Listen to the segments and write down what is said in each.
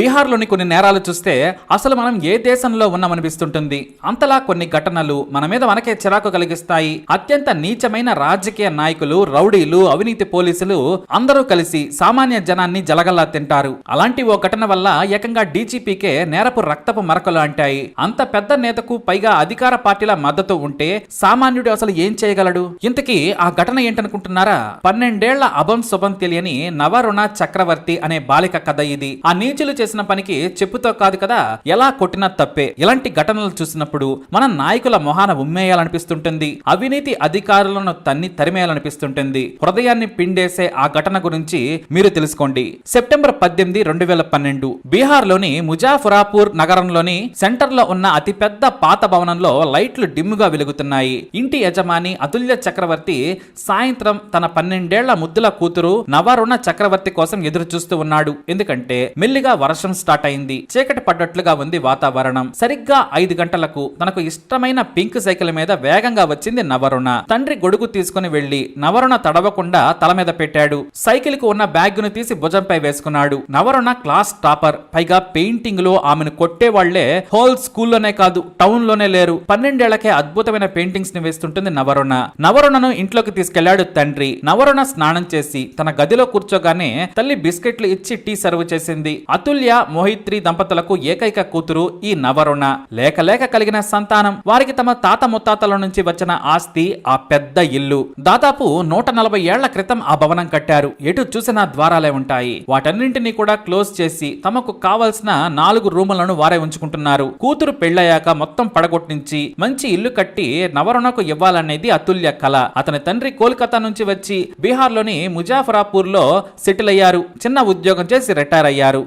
బీహార్లోని కొన్ని నేరాలు చూస్తే అసలు మనం ఏ దేశంలో ఉన్నామనిపిస్తుంటుంది? అంతలా కొన్ని ఘటనలు మన మీద మనకే చిరాకు కలిగిస్తాయి. అత్యంత నీచమైన రాజకీయ నాయకులు రౌడీలు అవినీతి పోలీసులు అందరూ కలిసి సామాన్య జనాన్ని జలగల్లా తింటారు. అలాంటి ఓ ఘటన వల్ల ఏకంగా డీజీపీకే నేరపు రక్తపు మరకలు అంటాయి. అంత పెద్ద నేతకు పైగా అధికార పార్టీల మద్దతు ఉంటే సామాన్యుడు అసలు ఏం చేయగలడు? ఇంతకీ ఆ ఘటన ఏంటనుకుంటున్నారా? పన్నెండేళ్ళ అభం శుభం తెలియని నవరుణ చక్రవర్తి అనే బాలిక కథ ఇది. ఆ నీచులు చేసిన పనికి చెప్పుతో కాదు కదా? ఎలా కొట్టినా తప్పే. ఇలాంటి ఘటనలు చూసినప్పుడు మన నాయకుల మొహాన ఉమ్మేయాలనిపిస్తుంటుంది. అవినీతి అధికారులను తన్ని తరిమేయాలనిపిస్తుంటుంది. హృదయాన్ని పిండేసే ఆ ఘటన గురించి మీరు తెలుసుకోండి. సెప్టెంబర్ పద్దెనిమిది రెండు వేల పన్నెండు. బీహార్లోని ముజాఫరాపూర్ నగరంలోని సెంటర్లో ఉన్న అతిపెద్ద పాత భవనంలో లైట్లు డిమ్ముగా వెలుగుతున్నాయి. ఇంటి యజమాని అతుల్య చక్రవర్తి సాయంత్రం తన పన్నెండేళ్ళ ముద్దుల కూతురు నవరుణ చక్రవర్తి కోసం ఎదురు చూస్తూ ఉన్నాడు. ఎందుకంటే మెల్లిగా వర్షం స్టార్ట్ అయింది. చీకటి పడ్డట్లుగా ఉంది వాతావరణం. సరిగ్గా ఐదు గంటలకు తనకు ఇష్టమైన పింక్ సైకిల్ మీద వేగంగా వచ్చింది నవరుణ. తండ్రి గొడుగు తీసుకుని వెళ్ళి నవరుణ తడవకుండా తల మీద పెట్టాడు. సైకిల్కు ఉన్న బ్యాగ్ను తీసి భుజంపై వేసుకున్నాడు. Navaruna class topper. పైగా పెయింటింగ్లో ఆమెను కొట్టే వాళ్ళే హోల్ స్కూల్లోనే కాదు టౌన్లోనే లేరు. పన్నెండేళ్ళకే అద్భుతమైన పెయింటింగ్స్ని వేస్తుంటుంది నవరుణ. నవరుణను ఇంట్లోకి తీసుకెళ్ళాడు తండ్రి. నవరుణ స్నానం చేసి తన గదిలో కూర్చోగానే తల్లి బిస్కెట్లు ఇచ్చి టీ సర్వ్ చేసింది. అతుల్ అతుల్య మోహిత్రి దంపతులకు ఏకైక కూతురు ఈ నవరుణ. లేక లేక కలిగిన సంతానం. వారికి తమ తాత ముత్తాతల నుంచి వచ్చిన ఆస్తి ఆ పెద్ద ఇల్లు. దాదాపు నూట నలభై ఏళ్ళ క్రితం ఆ భవనం కట్టారు. ఎటు చూసినా ద్వారాలే ఉంటాయి. వాటన్నింటినీ కూడా క్లోజ్ చేసి తమకు కావలసిన నాలుగు రూములను వారే ఉంచుకుంటున్నారు. కూతురు పెళ్ళయ్యాక మొత్తం పడగొట్టించి మంచి ఇల్లు కట్టి నవరుణకు ఇవ్వాలనేది అతుల్య కళ అతని తండ్రి కోల్కతా నుంచి వచ్చి బీహార్లోని ముజాఫరాపూర్లో సెటిల్ అయ్యారు. చిన్న ఉద్యోగం చేసి రిటైర్ అయ్యారు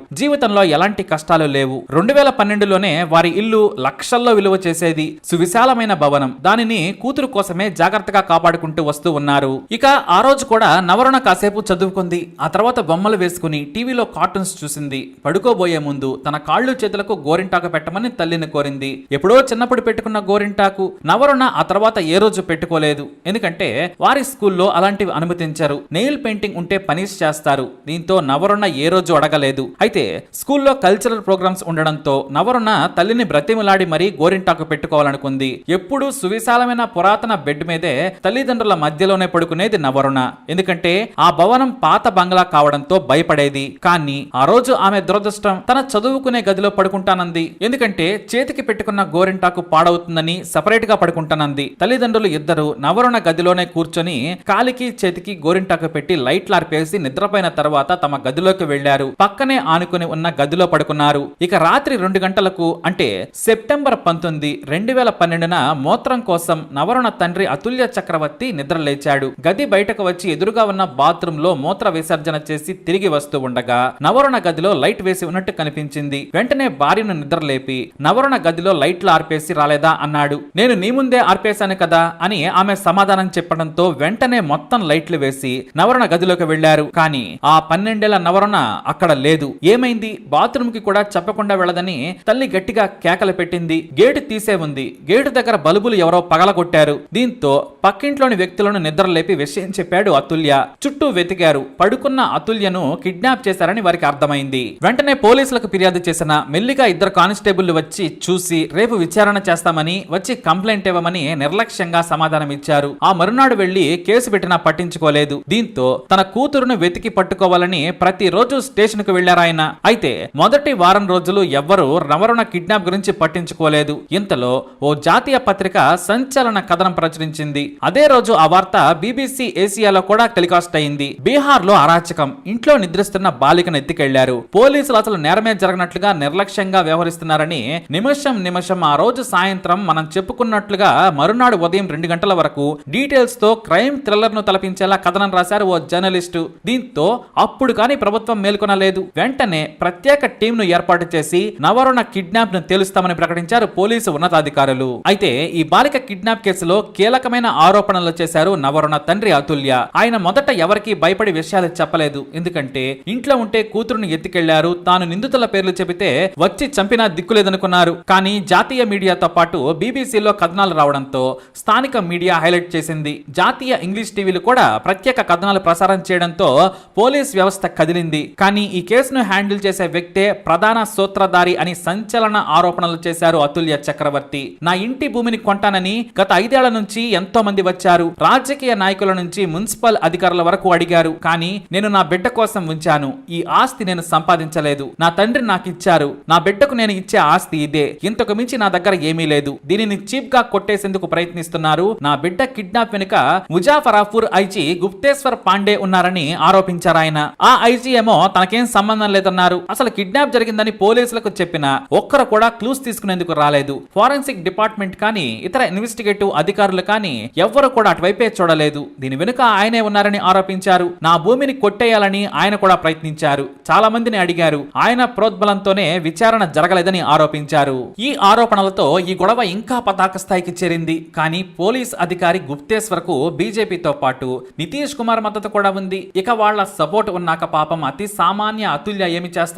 జీవితంలో ఎలాంటి కష్టాలు లేవు. రెండు వేల పన్నెండులోనే వారి ఇల్లు లక్షల్లో విలువ చేసేది సువిశాలమైన భవనం. దానిని కూతురు కోసమే జాగ్రత్తగా కాపాడుకుంటూ వస్తూ ఉన్నారు. ఇక ఆ రోజు కూడా నవరుణ కాసేపు చదువుకుంది. ఆ తర్వాత బొమ్మలు వేసుకుని టీవీలో కార్టూన్స్ చూసింది. పడుకోబోయే ముందు తన కాళ్ళు చేతులకు గోరింటాకు పెట్టమని తల్లిని కోరింది. ఎప్పుడో చిన్నప్పుడు పెట్టుకున్న గోరింటాకు. నవరుణ ఆ తర్వాత ఏ రోజు పెట్టుకోలేదు. ఎందుకంటే వారి స్కూల్లో అలాంటివి అనుమతించారు. నెయిల్ పెయింటింగ్ ఉంటే పనిష్ చేస్తారు. దీంతో నవరుణ ఏ రోజు అడగలేదు. అయితే స్కూల్లో కల్చరల్ ప్రోగ్రామ్స్ ఉండడంతో నవరుణ తల్లిని బ్రతిమలాడి మరీ గోరింటాకు పెట్టుకోవాలనుకుంది. ఎప్పుడూ సువిశాలమైన పురాతన బెడ్ మీదే తల్లిదండ్రుల మధ్యలోనే పడుకునేది నవరుణ ఎందుకంటే ఆ భవనం పాత బంగ్లా కావడంతో భయపడేది. కానీ ఆ రోజు ఆమె దురదృష్టం తన చదువుకునే గదిలో పడుకుంటానంది. ఎందుకంటే చేతికి పెట్టుకున్న గోరింటాకు పాడవుతుందని సపరేట్గా పడుకుంటానంది. తల్లిదండ్రులు ఇద్దరు నవరుణ గదిలోనే కూర్చొని కాలికి చేతికి గోరింటాకు పెట్టి లైట్లార్పేసి నిద్రపోయిన తర్వాత తమ గదిలోకి వెళ్ళారు పక్కనే ఆనుకుని ఉన్న గదిలో పడుకున్నారు. ఇక రాత్రి రెండు గంటలకు అంటే సెప్టెంబర్ పంతొమ్మిది రెండు వేల పన్నెండున మూత్రం కోసం నవరుణ తండ్రి అతుల్య చక్రవర్తి నిద్ర లేచాడు. గది బయటకు వచ్చి ఎదురుగా ఉన్న బాత్రూమ్లో మూత్ర విసర్జన చేసి తిరిగి వస్తూ ఉండగా నవరుణ గదిలో లైట్ వేసి ఉన్నట్టు కనిపించింది. వెంటనే భార్యను నిద్రలేపి నవరుణ గదిలో లైట్లు ఆర్పేసి రాలేదా అన్నాడు. నేను నీ ముందే ఆర్పేశాను కదా అని ఆమె సమాధానం చెప్పడంతో వెంటనే మొత్తం లైట్లు వేసి నవరుణ గదిలోకి వెళ్ళారు కానీ ఆ పన్నెండేళ్ళ నవరుణ అక్కడ లేదు. ఏమైంది? బాత్రూమ్కి కూడా చెప్పకుండా వెళ్ళదని తల్లి గట్టిగా కేకలు పెట్టింది గేటు తీసే ఉంది గేటు దగ్గర బల్బులు ఎవరో పగలగొట్టారు. దీంతో పక్కింట్లోని వ్యక్తులను నిద్ర లేపి విషయం చెప్పాడు అతుల్య. చుట్టూ వెతికారు పడుకున్న అతుల్యను కిడ్నాప్ చేశారని వారికి అర్థమైంది. వెంటనే పోలీసులకు ఫిర్యాదు చేసిన మెల్లిగా ఇద్దరు కానిస్టేబుల్ వచ్చి చూసి రేపు విచారణ చేస్తామని వచ్చి కంప్లైంట్ ఇవ్వమని నిర్లక్ష్యంగా సమాధానం ఇచ్చారు. ఆ మరునాడు వెళ్ళి కేసు పెట్టినా పట్టించుకోలేదు. దీంతో తన కూతురును వెతికి పట్టుకోవాలని ప్రతిరోజు స్టేషన్కు వెళ్ళారాయన అయితే మొదటి వారం రోజులు ఎవ్వరూ నవరుణ కిడ్నాప్ గురించి పట్టించుకోలేదు. ఇంతలో ఓ జాతీయ పత్రిక సంచలన కథనం ప్రచురించింది. అదే రోజు ఆ వార్త బీబీసీ ఏసియాలో కూడా టెలికాస్ట్ అయింది. బీహార్లో అరాచకం ఇంట్లో నిద్రిస్తున్న బాలికను ఎత్తికెళ్ళారు. పోలీసులు అసలు నేరమే జరగనట్లుగా నిర్లక్ష్యంగా వ్యవహరిస్తున్నారని నిమిషం నిమిషం ఆ రోజు సాయంత్రం మనం చెప్పుకున్నట్లుగా మరునాడు ఉదయం రెండు గంటల వరకు డీటెయిల్స్తో క్రైమ్ థ్రిల్లర్ను తలపించేలా కథనం రాశారు ఓ జర్నలిస్టు. దీంతో అప్పుడు కానీ ప్రభుత్వం మేల్కొనలేదు. వెంటనే ప్రత్యేక టీం ను ఏర్పాటు చేసి నవరుణ కిడ్నాప్ను తేలుస్తామని ప్రకటించారు పోలీసు ఉన్నతాధికారులు. అయితే ఈ బాలిక కిడ్నాప్ కేసులో కీలకమైన ఆరోపణలు చేశారు నవరుణ తండ్రి అతుల్య. ఆయన మొదట ఎవరికి భయపడి విషయాలు చెప్పలేదు. ఎందుకంటే ఇంట్లో ఉంటే కూతురుని ఎత్తుకెళ్ళారు తాను నిందితుల పేర్లు చెబితే వచ్చి చంపినా దిక్కులేదనుకున్నారు. కానీ జాతీయ మీడియాతో పాటు బీబీసీలో కథనాలు రావడంతో స్థానిక మీడియా హైలైట్ చేసింది. జాతీయ ఇంగ్లీష్ టీవీలు కూడా ప్రత్యేక కథనాలు ప్రసారం చేయడంతో పోలీస్ వ్యవస్థ కదిలింది. కానీ ఈ కేసును హ్యాండిల్ చేసే చేసే వ్యక్తే ప్రధాన సూత్రధారి అని సంచలన ఆరోపణలు చేశారు అతుల్య చక్రవర్తి. నా ఇంటి భూమిని కొంటానని గత ఐదేళ్ళ నుంచి ఎంతో మంది వచ్చారు. రాజకీయ నాయకుల నుంచి మున్సిపల్ అధికారుల వరకు అడిగారు. కానీ నేను నా బిడ్డ కోసం ఉంచాను. ఈ ఆస్తి నేను సంపాదించలేదు. నా తండ్రి నాకు ఇచ్చారు నా బిడ్డకు నేను ఇచ్చే ఆస్తి ఇదే. ఇంతకు మించి నా దగ్గర ఏమీ లేదు. దీనిని చీప్గా కొట్టేసేందుకు ప్రయత్నిస్తున్నారు. నా బిడ్డ కిడ్నాప్ వెనుక ముజాఫరాపూర్ ఐజీ గుప్తేశ్వర్ పాండే ఉన్నారని ఆరోపించారు ఆయన ఆ ఐజీ ఏమో తనకేం సంబంధం లేదన్నారు. అసలు కిడ్నాప్ జరిగిందని పోలీసులకు చెప్పిన ఒక్కరు కూడా క్లూస్ తీసుకునేందుకు రాలేదు. ఫారెన్సిక్ డిపార్ట్మెంట్ కానీ ఇతర ఇన్వెస్టిగేటివ్ అధికారులు కానీ ఎవ్వరు కూడా అటువైపే చూడలేదు. దీని వెనుక ఆయనే ఉన్నారని ఆరోపించారు. నా భూమిని కొట్టేయాలని ఆయన కూడా ప్రయత్నించారు. చాలా మందిని అడిగారు. ఆయన ప్రోద్బలంతోనే విచారణ జరగలేదని ఆరోపించారు. ఈ ఆరోపణలతో ఈ గొడవ ఇంకా పతాక స్థాయికి చేరింది. కానీ పోలీస్ అధికారి గుప్తేశ్వర్కు బీజేపీతో పాటు నితీష్ కుమార్ మద్దతు కూడా ఉంది. ఇక వాళ్ళ సపోర్ట్ ఉన్నాక పాపం అతి సామాన్య అతుల్య ఏమి చేస్తారు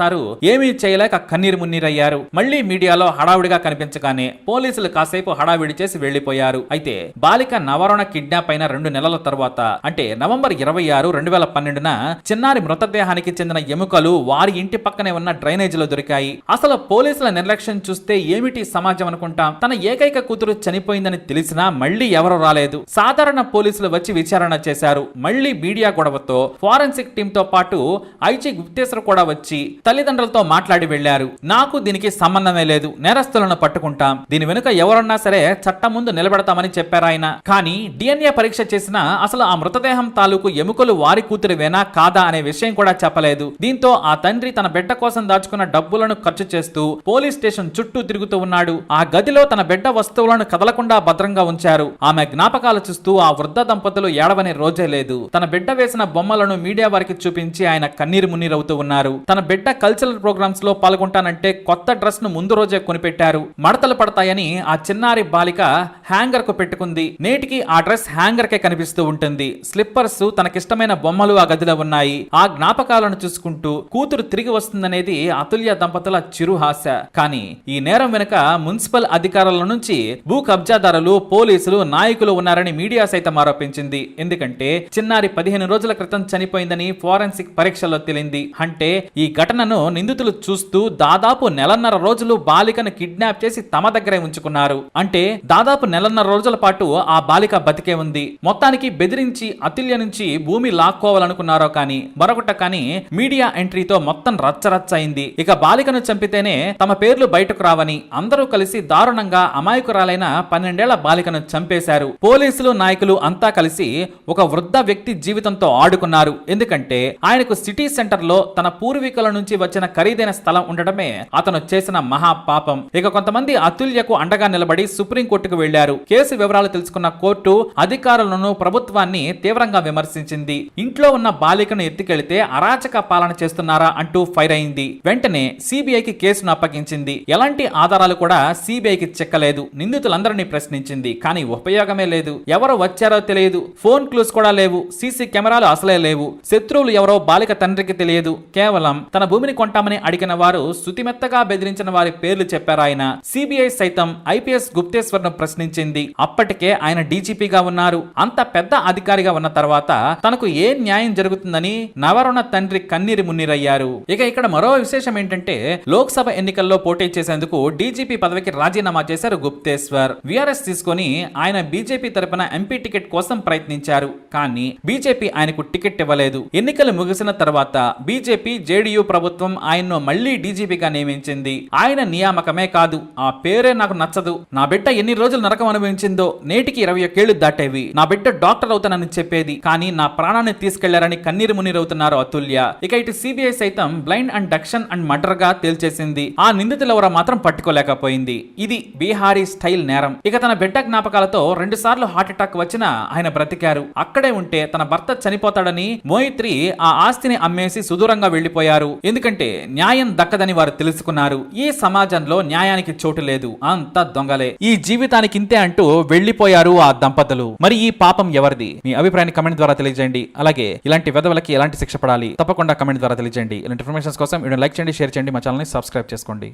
ఏమీ చేయలేక కన్నీరు మున్నీరయ్యారు. మళ్ళీ మీడియాలో హడావుడిగా కనిపించగానే పోలీసులు కాసేపు హడావిడి చేసి వెళ్ళిపోయారు అయితే బాలిక నవరణ కిడ్నాప్ అయిన రెండు నెలల తర్వాత అంటే నవంబర్ ఇరవై ఆరు రెండు వేల పన్నెండున చిన్నారి మృతదేహానికి చెందిన ఎముకలు వారి ఇంటి పక్కనే ఉన్న డ్రైనేజీలో దొరికాయి. అసలు పోలీసుల నిర్లక్ష్యం చూస్తే ఏమిటి సమాజం అనుకుంటాం? తన ఏకైక కూతురు చనిపోయిందని తెలిసినా మళ్ళీ ఎవరు రాలేదు. సాధారణ పోలీసులు వచ్చి విచారణ చేశారు. మళ్ళీ మీడియా గొడవతో ఫారెన్సిక్ టీమ్తో పాటు ఐజీ గుప్తేశ్వర్ కూడా వచ్చి తల్లిదండ్రులతో మాట్లాడి వెళ్ళారు నాకు దీనికి సంబంధమే లేదు. నేరస్తులను పట్టుకుంటాం. దీని వెనుక ఎవరన్నా సరే చట్టం ముందు నిలబెడతామని చెప్పారు ఆయన. కానీ డిఎన్ఏ పరీక్ష చేసినా అసలు ఆ మృతదేహం తాలూకు ఎముకలు వారి కూతురివేనా కాదా అనే విషయం కూడా చెప్పలేదు. దీంతో ఆ తండ్రి తన బిడ్డ కోసం దాచుకున్న డబ్బులను ఖర్చు చేస్తూ పోలీస్ స్టేషన్ చుట్టూ తిరుగుతూ ఉన్నాడు. ఆ గదిలో తన బిడ్డ వస్తువులను కదలకుండా భద్రంగా ఉంచారు. ఆమె జ్ఞాపకాలు చూస్తూ ఆ వృద్ధ దంపతులు ఏడవని రోజే లేదు. తన బిడ్డ వేసిన బొమ్మలను మీడియా వారికి చూపించి ఆయన కన్నీరు మున్నీరవుతూ ఉన్నారు. తన బిడ్డ కల్చరల్ ప్రోగ్రామ్స్లో పాల్గొంటానంటే కొత్త డ్రెస్ను ముందు రోజే కొనిపెట్టారు. మడతలు పడతాయని ఆ చిన్నారి బాలిక హ్యాంగర్కు పెట్టుకుంది. నేటికి ఆ డ్రెస్ హ్యాంగర్ కే కనిపిస్తూ ఉంటుంది. స్లిప్పర్స్ తనకిష్టమైన బొమ్మలు ఆ గదిలో ఉన్నాయి. ఆ జ్ఞాపకాలను చూసుకుంటూ కూతురు తిరిగి వస్తుందనేది అతుల్య దంపతుల చిరుహాస కానీ ఈ నేరం వెనుక మున్సిపల్ అధికారుల నుంచి భూ కబ్జాదారులు పోలీసులు నాయకులు ఉన్నారని మీడియా సైతం ఆరోపించింది. ఎందుకంటే చిన్నారి పదిహేను రోజుల క్రితం చనిపోయిందని ఫోరెన్సిక్ పరీక్షలో తేలింది. అంటే ఈ ఘటన ఘటనను నిందితులు చూస్తూ దాదాపు నెలన్నర రోజులు బాలికను కిడ్నాప్ చేసి తమ దగ్గరే ఉంచుకున్నారు. అంటే దాదాపు నెలన్నర రోజుల పాటు ఆ బాలిక బతికే ఉంది. మొత్తానికి బెదిరించి అతుల్య నుంచి భూమి లాక్కోవాలనుకున్నారో కానీ మరొకట కానీ మీడియా ఎంట్రీతో మొత్తం రచ్చరచ్చ అయింది ఇక బాలికను చంపితేనే తమ పేర్లు బయటకు రావని అందరూ కలిసి దారుణంగా అమాయకురాలైన పన్నెండేళ్ళ బాలికను చంపేశారు. పోలీసులు నాయకులు అంతా కలిసి ఒక వృద్ధ వ్యక్తి జీవితంతో ఆడుకున్నారు. ఎందుకంటే ఆయనకు సిటీ సెంటర్లో తన పూర్వీకుల నుంచి వచ్చిన ఖరీదైన స్థలం ఉండడమే అతను చేసిన మహా పాపం ఇక కొంతమంది అతుల్యకు అండగా నిలబడి సుప్రీం కోర్టుకు వెళ్ళారు కేసు వివరాలు తెలుసుకున్న కోర్టు అధికారులను ప్రభుత్వాన్ని తీవ్రంగా విమర్శించింది. ఇంట్లో ఉన్న బాలికను ఎత్తుకెళ్తే అరాచక పాలన చేస్తున్నారా అంటూ ఫైర్ అయింది. వెంటనే సిబిఐకి కేసును అప్పగించింది. ఎలాంటి ఆధారాలు కూడా సిబిఐకి చెక్కలేదు. నిందితులందరినీ ప్రశ్నించింది. కానీ ఉపయోగమే లేదు. ఎవరు వచ్చారో తెలియదు. ఫోన్ క్లూస్ కూడా లేవు. సీసీ కెమెరాలు అసలే లేవు. శత్రువులు ఎవరో బాలిక తండ్రికి తెలియదు. కేవలం తన భూమిని కొంటామని అడిగిన వారు శుతిమెత్తగా బెదిరించిన వారి పేర్లు చెప్పారు ఆయన. సిబిఐ సైతం ఐపీఎస్ గుప్తేశ్వర్ను ప్రశ్నించింది. అప్పటికే ఆయన డీజీపీగా ఉన్నారు. అంత పెద్ద అధికారిగా ఉన్న తర్వాత తనకు ఏ న్యాయం జరుగుతుందని నవరుణ తండ్రి కన్నీరు మున్నీరయ్యారు. ఇక ఇక్కడ మరో విశేషం ఏంటంటే లోక్సభ ఎన్నికల్లో పోటీ చేసేందుకు డీజీపీ పదవికి రాజీనామా చేశారు గుప్తేశ్వర్. విఆర్ఎస్ తీసుకొని ఆయన బీజేపీ తరపున ఎంపీ టికెట్ కోసం ప్రయత్నించారు. కానీ బీజేపీ ఆయనకు టికెట్ ఇవ్వలేదు. ఎన్నికలు ముగిసిన తర్వాత బీజేపీ జేడీయూ ప్రభుత్వం ఆయన్ను మళ్ళీ డీజీపీగా నియమించింది. ఆయన నియామకమే కాదు ఆ పేరే నాకు నచ్చదు. నా బిడ్డ ఎన్ని రోజులు నరకం అనుభవించిందో నేటికి ఇరవై ఒకేళ్ళు దాటేవి. నా బిడ్డ డాక్టర్ అవుతానని చెప్పేది. కానీ నా ప్రాణాన్ని తీసుకెళ్ళారని కన్నీరు మునిరవుతున్నారు అతుల్య. ఇక ఇటు సిబిఐ సైతం బ్లైండ్ అండ్ డక్షన్ అండ్ మర్డర్గా తేల్చేసింది. ఆ నిందితులెవరో మాత్రం పట్టుకోలేకపోయింది. ఇది బీహారీ స్టైల్ నేరం. ఇక తన బిడ్డ జ్ఞాపకాలతో రెండు సార్లు హార్ట్ అటాక్ వచ్చినా ఆయన బ్రతికారు. అక్కడే ఉంటే తన భర్త చనిపోతాడని మోయిత్రి ఆ ఆస్తిని అమ్మేసి సుదూరంగా వెళ్ళిపోయారు ఎందుకంటే న్యాయం దక్కదని వారు తెలుసుకున్నారు. ఈ సమాజంలో న్యాయానికి చోటు లేదు? అంత దొంగలే. ఈ జీవితానికి ఇంతే అంటూ వెళ్ళిపోయారు ఆ దంపతులు. మరి ఈ పాపం ఎవరిది? మీ అభిప్రాయాన్ని కమెంట్ ద్వారా తెలియజేయండి. అలాగే ఇలాంటి వెధవలకి ఎలాంటి శిక్ష పడాలి? తప్పకుండా కమెంట్ ద్వారా తెలియజేయండి. ఇలాంటి ఇన్ఫర్మేషన్ కోసం వీడియో లైక్ చేయండి షేర్ చేయండి. మా ఛానల్ని సబ్స్క్రైబ్ చేసుకోండి.